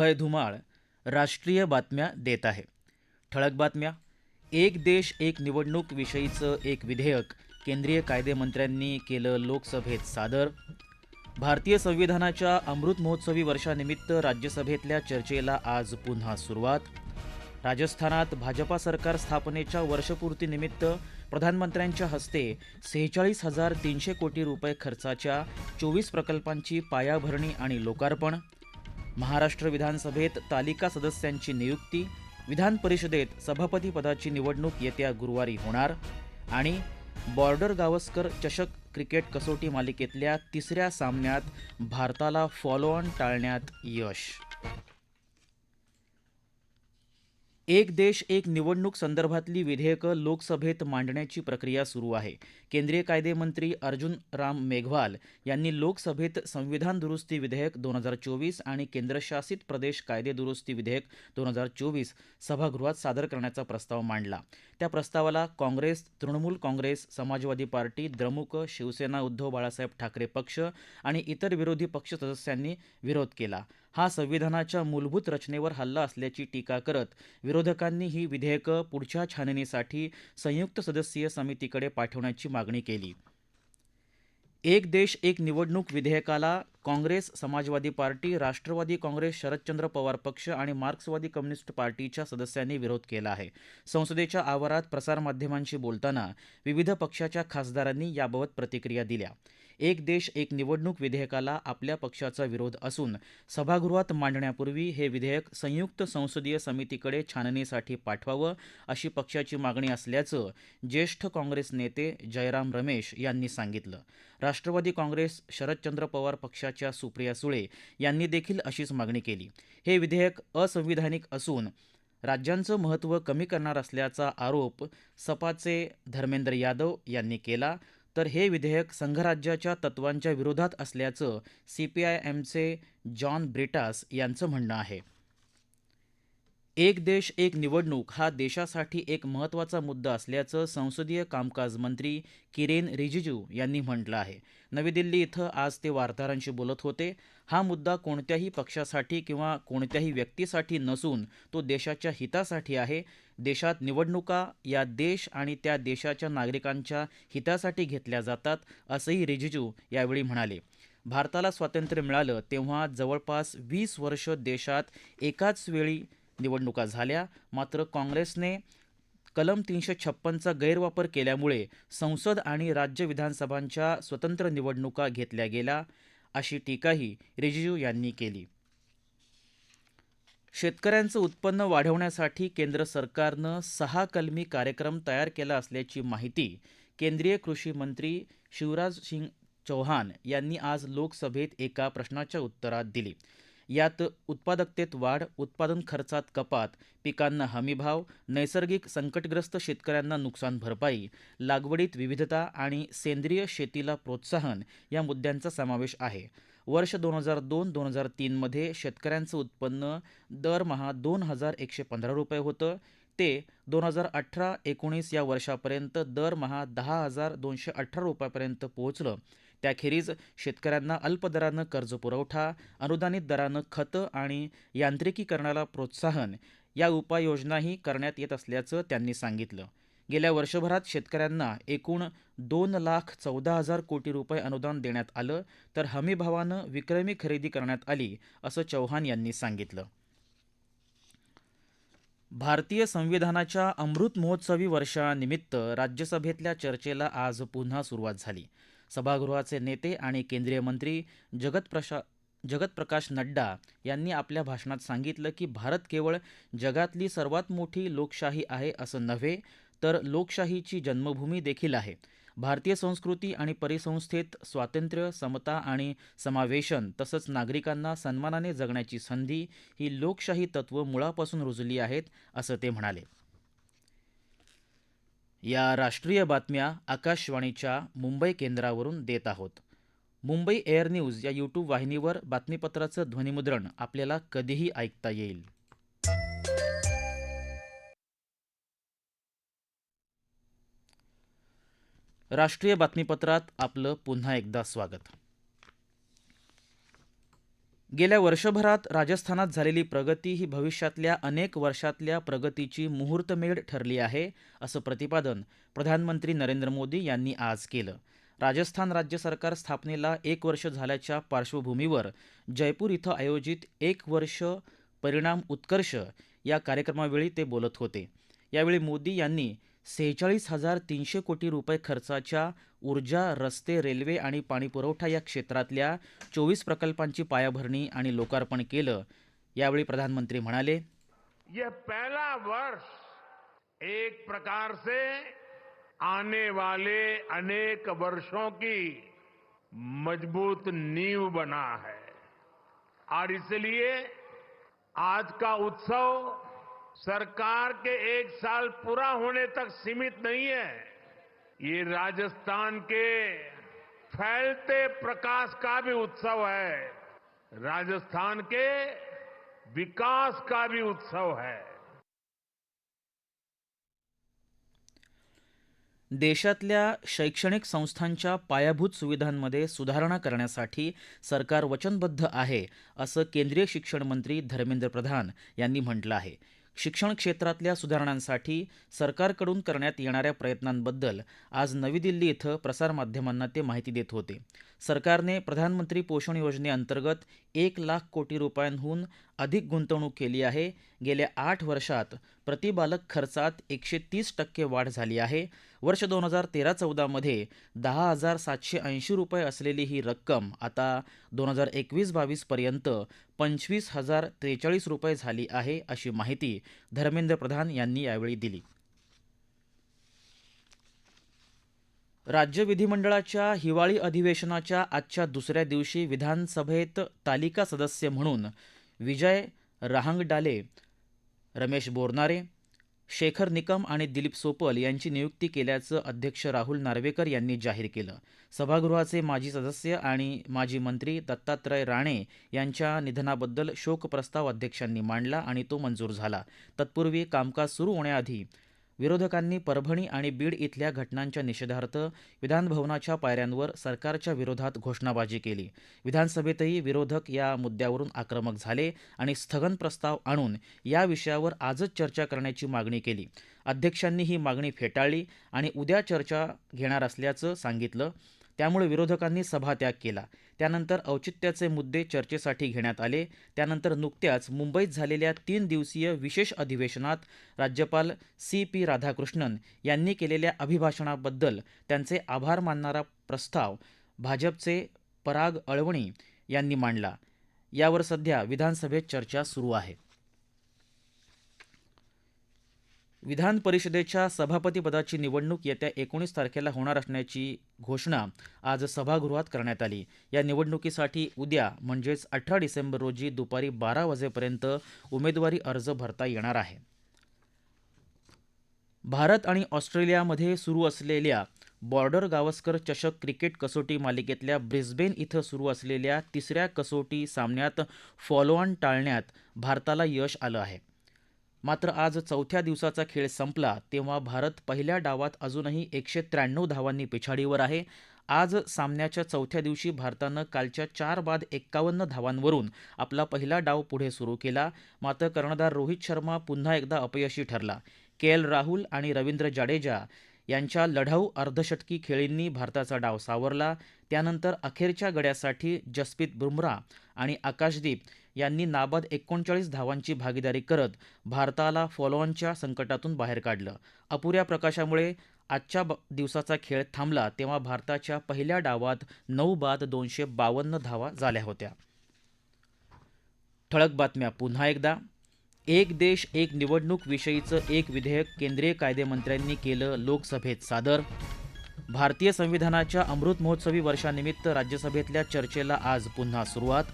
भय धुमाळ राष्ट्रीय बातम्या देत आहे. ठळक बातम्या. एक देश एक निवडणूक विषयीचं एक विधेयक केंद्रीय कायदेमंत्र्यांनी केलं लोकसभेत सादर. भारतीय संविधानाच्या अमृत महोत्सवी वर्षानिमित्त राज्यसभेतल्या चर्चेला आज पुन्हा सुरुवात. राजस्थानात भाजपा सरकार स्थापनेच्या वर्षपूर्तीनिमित्त प्रधानमंत्र्यांच्या हस्ते सेहेचाळीस हजार तीनशे कोटी रुपये खर्चाच्या चोवीस प्रकल्पांची पायाभरणी आणि लोकार्पण. महाराष्ट्र विधानसभेत तालिका सदस्यांची नियुक्ती विधान परिषदेत सभापती पदाची निवडणूक येत्या गुरुवारी होणार आणि बॉर्डर गावस्कर चषक क्रिकेट कसोटी मालिकेतल्या तिसऱ्या सामन्यात भारताला फॉलो ऑन टाळण्यात यश. एक देश एक निवडणूक संदर्भातली विधेयकं लोकसभेत मांडण्याची प्रक्रिया सुरू आहे. केंद्रीय कायदेमंत्री अर्जुन राम मेघवाल यांनी लोकसभेत संविधान दुरुस्ती विधेयक दोन हजार चोवीस आणि केंद्रशासित प्रदेश कायदे दुरुस्ती विधेयक दोन हजार चोवीस सभागृहात सादर करण्याचा प्रस्ताव मांडला. त्या प्रस्तावाला काँग्रेस तृणमूल काँग्रेस समाजवादी पार्टी द्रमुक शिवसेना उद्धव बाळासाहेब ठाकरे पक्ष आणि इतर विरोधी पक्ष सदस्यांनी विरोध केला. हा संविधानाच्या मूलभूत रचनेवर हल्ला असल्याची टीका करत विरोधकांनी ही विधेयकं पुढच्या छाननीसाठी संयुक्त सदस्यीय समितीकडे पाठवण्याची मागणी केली. एक देश एक निवडणूक विधेयकाला Congress Samajwadi party Rashtrawadi Congress Sharadchandra Pawar पक्ष आणि मार्क्सवादी कम्युनिस्ट पार्टीच्या सदस्यांनी विरोध केला आहे. संसदेच्या आवारात प्रसारमाध्यमांशी बोलताना विविध पक्षाच्या खासदारांनी याबाबत प्रतिक्रिया दिल्या. एक देश एक निवडणूक विधेयकाला आपल्या पक्षाचा विरोध असून सभागृहात मांडण्यापूर्वी हे विधेयक संयुक्त संसदीय समितीकडे छाननीसाठी पाठवावं अशी पक्षाची मागणी असल्याचं ज्येष्ठ काँग्रेस नेते जयराम रमेश यांनी सांगितलं. राष्ट्रवादी काँग्रेस शरदचंद्र पवार पक्षाच्या सुप्रिया सुळे यांनी देखील अशीच मागणी केली. हे विधेयक असंविधानिक असून राज्यांचं महत्त्व कमी करणार असल्याचा आरोप सपाचे धर्मेंद्र यादव यांनी केला. तर हे विधेयक संघराज्याच्या तत्वांच्या विरोधात असल्याचं सी पी आय एमचे जॉन ब्रिटास यांचं म्हणणं आहे. एक देश एक निवडणूक हा देशासाठी एक महत्त्वाचा मुद्दा असल्याचं संसदीय कामकाज मंत्री किरेन रिजिजू यांनी म्हटलं आहे. नवी दिल्ली इथं आज ते वार्ताहरांशी बोलत होते. हा मुद्दा कोणत्याही पक्षासाठी किंवा कोणत्याही व्यक्तीसाठी नसून तो देशाच्या हितासाठी आहे. देशात निवडणुका या देश आणि त्या देशाच्या नागरिकांच्या हितासाठी घेतल्या जातात असंही रिजिजू यावेळी म्हणाले. भारताला स्वातंत्र्य मिळालं तेव्हा जवळपास वीस वर्ष देशात एकाच वेळी निवडणुका झाल्या. मात्र काँग्रेसने कलम तीनशे छप्पनचा गैरवापर केल्यामुळे संसद आणि राज्य विधानसभांच्या स्वतंत्र निवडणुका घेतल्या गेल्या अशी टीकाही रिजिजू यांनी केली. शेतकऱ्यांचं उत्पन्न वाढवण्यासाठी केंद्र सरकारनं सहा कलमी कार्यक्रम तयार केला असल्याची माहिती केंद्रीय कृषी मंत्री शिवराज सिंग चौहान यांनी आज लोकसभेत एका प्रश्नाच्या उत्तरात दिली. यात उत्पादकतेत वाढ उत्पादन खर्चात कपात पिकांना हमीभाव नैसर्गिक संकटग्रस्त शेतकऱ्यांना नुकसान भरपाई लागवडीत विविधता आणि सेंद्रिय शेतीला प्रोत्साहन या मुद्द्यांचा समावेश आहे. वर्ष दोन हजार दोन दोन हजार तीनमध्ये शेतकऱ्यांचं उत्पन्न दरमहा दोन हजार एकशे पंधरा रुपये होतं. ते दोन हजार अठरा एकोणीस या वर्षापर्यंत दरमहा दहा हजार दोनशे अठरा रुपयापर्यंत पोहोचलं. त्याखेरीज शेतकऱ्यांना अल्प दरानं कर्ज पुरवठा अनुदानित दरानं खतं आणि यांत्रिकीकरणाला प्रोत्साहन या उपाययोजनाही करण्यात येत असल्याचं त्यांनी सांगितलं. गेल्या वर्षभरात शेतकऱ्यांना एकूण दोन लाख चौदा हजार कोटी रुपये अनुदान देण्यात आलं तर हमीभावानं विक्रमी खरेदी करण्यात आली असं चौहान यांनी सांगितलं. भारतीय संविधानाच्या अमृत महोत्सवी वर्षानिमित्त राज्यसभेतल्या चर्चेला आज पुन्हा सुरुवात झाली. सभागृहाचे नेते आणि केंद्रीय मंत्री जगत प्रशा जगतप्रकाश नड्डा यांनी आपल्या भाषणात सांगितलं की भारत केवळ जगातली सर्वात मोठी लोकशाही आहे असं नव्हे तर लोकशाहीची जन्मभूमी देखील आहे. भारतीय संस्कृती आणि परिसंस्थेत स्वातंत्र्य समता आणि समावेशन तसंच नागरिकांना सन्मानाने जगण्याची संधी ही लोकशाही तत्त्व मुळापासून रुजली आहेत असं ते म्हणाले. या राष्ट्रीय बातम्या आकाशवाणीच्या मुंबई केंद्रावरून देत आहोत. मुंबई एअर न्यूज या यूट्यूब वाहिनीवर बातमीपत्राचं ध्वनिमुद्रण आपल्याला कधीही ऐकता येईल. राष्ट्रीय बातमीपत्रात आपलं पुन्हा एकदा स्वागत. गेल्या वर्षभरात राजस्थानात झालेली प्रगती ही भविष्यातल्या अनेक वर्षातल्या प्रगतीची मुहूर्तमेढ ठरली आहे असं प्रतिपादन प्रधानमंत्री नरेंद्र मोदी यांनी आज केलं. राजस्थान राज्य सरकार स्थापनेला एक वर्ष झाल्याच्या पार्श्वभूमीवर जयपूर इथं आयोजित एक वर्ष परिणाम उत्कर्ष या कार्यक्रमावेळी ते बोलत होते. यावेळी मोदी यांनी सेहेचाळीस हजार तीनशे कोटी रुपये खर्चाच्या ऊर्जा रस्ते रेल्वे आणि पाणीपुरवठा या क्षेत्रातल्या चोवीस प्रकल्पांची पायाभरणी आणि लोकार्पण केलं. यावेळी प्रधानमंत्री म्हणाले यह पहला वर्ष एक प्रकार से आने वाले अनेक वर्षों की मजबूत नींव बना है। और इसलिए आज का उत्सव सरकार के एक साल पूरा होने तक सीमित नहीं है। ये राजस्थान के फैलते प्रकाश का भी उत्सव है। राजस्थान के विकास का भी उत्सव है। देशातल्या शैक्षणिक संस्थांच्या पायाभूत सुविधांमध्ये सुधारणा करण्यासाठी सरकार वचनबद्ध आहे असं केंद्रीय शिक्षण मंत्री धर्मेंद्र प्रधान यांनी म्हटलं आहे. शिक्षण क्षेत्रातल्या सुधारणांसाठी सरकारकडून करण्यात येणाऱ्या प्रयत्नांबद्दल आज नवी दिल्ली इथं प्रसारमाध्यमांना ते माहिती देत होते. सरकारने प्रधानमंत्री पोषण योजनेअंतर्गत एक लाख कोटी रुपयांहून अधिक गुंतवणूक केली आहे. गेल्या आठ वर्षात प्रतिबालक खर्चात एकशे तीस टक्के वाढ झाली आहे. वर्ष दोन हजार तेरा चौदामध्ये दहा हजार सातशे ऐंशी रुपये असलेली ही रक्कम आता दोन हजार एकवीस बावीसपर्यंत पंचवीस हजार त्रेचाळीस रुपये झाली आहे अशी माहिती धर्मेंद्र प्रधान यांनी यावेळी दिली. राज्य विधिमंडळाच्या हिवाळी अधिवेशनाच्या आजच्या दुसऱ्या दिवशी विधानसभेत तालिका सदस्य म्हणून विजय रहांगडाले रमेश बोरनारे शेखर निकम आणि दिलीप सोपल यांची नियुक्ती केल्याचं अध्यक्ष राहुल नार्वेकर यांनी जाहीर केलं. सभागृहाचे माजी सदस्य आणि माजी मंत्री दत्तात्रय राणे यांच्या निधनाबद्दल शोकप्रस्ताव अध्यक्षांनी मांडला आणि तो मंजूर झाला. तत्पूर्वी कामकाज सुरू होण्याआधी विरोधकांनी परभणी आणि बीड इथल्या घटनांच्या निषेधार्थ विधानभवनाच्या पायऱ्यांवर सरकारच्या विरोधात घोषणाबाजी केली. विधानसभेतही विरोधक या मुद्द्यावरून आक्रमक झाले आणि स्थगन प्रस्ताव आणून या विषयावर आजच चर्चा करण्याची मागणी केली. अध्यक्षांनी ही मागणी फेटाळली आणि उद्या चर्चा घेणार असल्याचं सांगितलं. त्यामुळे विरोधकांनी सभात्याग केला. त्यानंतर औचित्याचे मुद्दे चर्चेसाठी घेण्यात आले. त्यानंतर नुकत्याच मुंबईत झालेल्या तीन दिवसीय विशेष अधिवेशनात राज्यपाल सी पी राधाकृष्णन यांनी केलेल्या अभिभाषणाबद्दल त्यांचे आभार मानणारा प्रस्ताव भाजपचे पराग अळवणी यांनी मांडला. यावर सध्या विधानसभेत चर्चा सुरू आहे. विधान परिषदेच्या सभापतीपदाची निवडणूक येत्या एकोणीस तारखेला होणार असण्याची घोषणा आज सभागृहात करण्यात आली. या निवडणुकीसाठी उद्या म्हणजेच अठरा डिसेंबर रोजी दुपारी बारा वाजेपर्यंत उमेदवारी अर्ज भरता येणार आहे. भारत आणि ऑस्ट्रेलियामध्ये सुरू असलेल्या बॉर्डर गावस्कर चषक क्रिकेट कसोटी मालिकेतल्या ब्रिस्बेन इथं सुरू असलेल्या तिसऱ्या कसोटी सामन्यात फॉलोऑन टाळण्यात भारताला यश आलं आहे. मात्र आज चौथ्या दिवसाचा खेळ संपला तेव्हा भारत पहिल्या डावात अजूनही एकशे त्र्याण्णव धावांनी पिछाडीवर आहे. आज सामन्याच्या चौथ्या दिवशी भारतानं कालच्या चार बाद एक्कावन्न धावांवरून आपला पहिला डाव पुढे सुरू केला. मात्र कर्णधार रोहित शर्मा पुन्हा एकदा अपयशी ठरला. के. एल. राहुल आणि रवींद्र जाडेजा यांच्या लढाऊ अर्धशतकी खेळींनी भारताचा डाव सावरला. त्यानंतर अखेरच्या गड्यासाठी जसप्रीत बुमराह आणि आकाशदीप यांनी नाबाद एकोणचाळीस धावांची भागीदारी करत भारताला फॉलोऑनच्या संकटातून बाहेर काढलं. अपुऱ्या प्रकाशामुळे आजच्या ब- दिवसाचा खेळ थांबला तेव्हा भारताच्या पहिल्या डावात नऊ बाद दोनशे बावन्न धावा झाल्या होत्या. ठळक बातम्या. पुन्हा एकदा. एक देश एक निवडणूक विषयीचं एक विधेयक केंद्रीय कायदेमंत्र्यांनी केलं लोकसभेत सादर. भारतीय संविधानाच्या अमृत महोत्सवी वर्षानिमित्त राज्यसभेतल्या चर्चेला आज पुन्हा सुरुवात.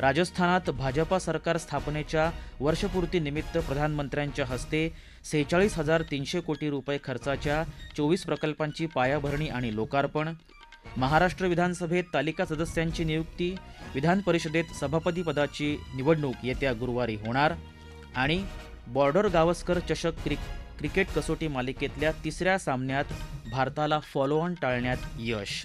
राजस्थानात भाजपा सरकार स्थापनेच्या वर्षपूर्तीनिमित्त प्रधानमंत्र्यांच्या हस्ते सेहेचाळीस हजार तीनशे कोटी रुपये खर्चाच्या चोवीस प्रकल्पांची पायाभरणी आणि लोकार्पण. महाराष्ट्र विधानसभेत तालिका सदस्यांची नियुक्ती विधान परिषदेत सभापतीपदाची निवडणूक येत्या गुरुवारी होणार आणि बॉर्डर गावस्कर चषक क्रिक क्रिकेट कसोटी मालिकेतल्या तिसऱ्या सामन्यात भारताला फॉलोऑन टाळण्यात यश.